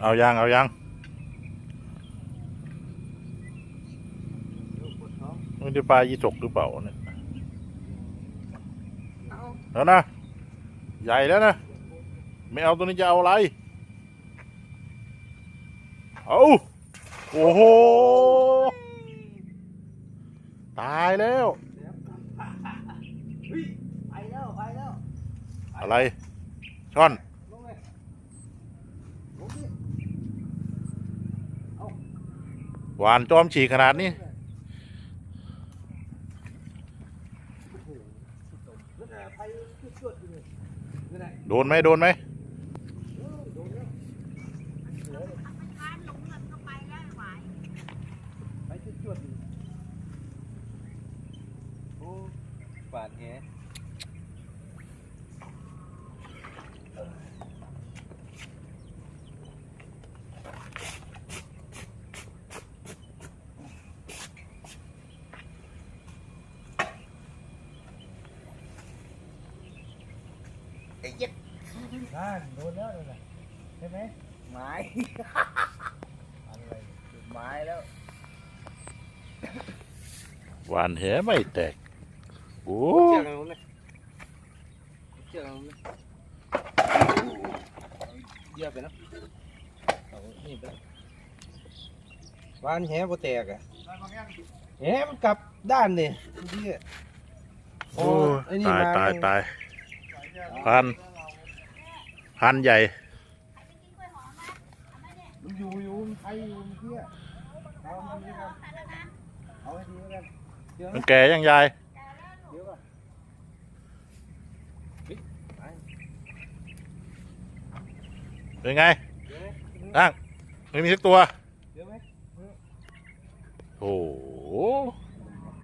เอายังเอายังเดี๋ยวปวดท้องมันจะปลายีจกหรือเปล่าเนี่ยเอาแล้วนะ ใหญ่แล้วนะ ไม่เอาตัวนี้จะเอาอะไร เอาโอ้โห ตายแล้วเดี๋ยวเฮ้ยไปแล้วไปแล้วอะไร ช่อน ลงเลยลงดิ หวานจอมฉีกขนาดนี้โอ้โหแล้วแต่ไปชวดๆอยู่เลยไม่ได้โดนไหมโดนไหมเออโดนแล้วเห ลือเลยการหลงเงินก็ไปได้ไหวไปชวดๆอยู่โอ้ปาดแหนั่นโดนแล้วเลยนะใช่ไหมไม้อะไรจุดไม้แล้วหวานแหไม่แตก โอ้เชือกอะไรเลยเชือกอะไรเลยเยอะไปเนอะเอานี่ไปวานแหบ่แตกอะแหมันกลับด้านนี่เมื่อกี้อะโอ้ไอ้นี่ตายมาตายตาย พัน พันใหญ่มันอยู่อยู่มันไปอยู่เมื่อกี้อะเอาให้ดีแล้วกันเอาให้ดีแล้วกันเดี๋ยวมันนะแก่ยังยายเดี๋ยวก่อนเฮ้ยไปเป็นไงเดี๋ยวไหมนั่งไม่มีสักตัวเดี๋ยวไหมโอ้โห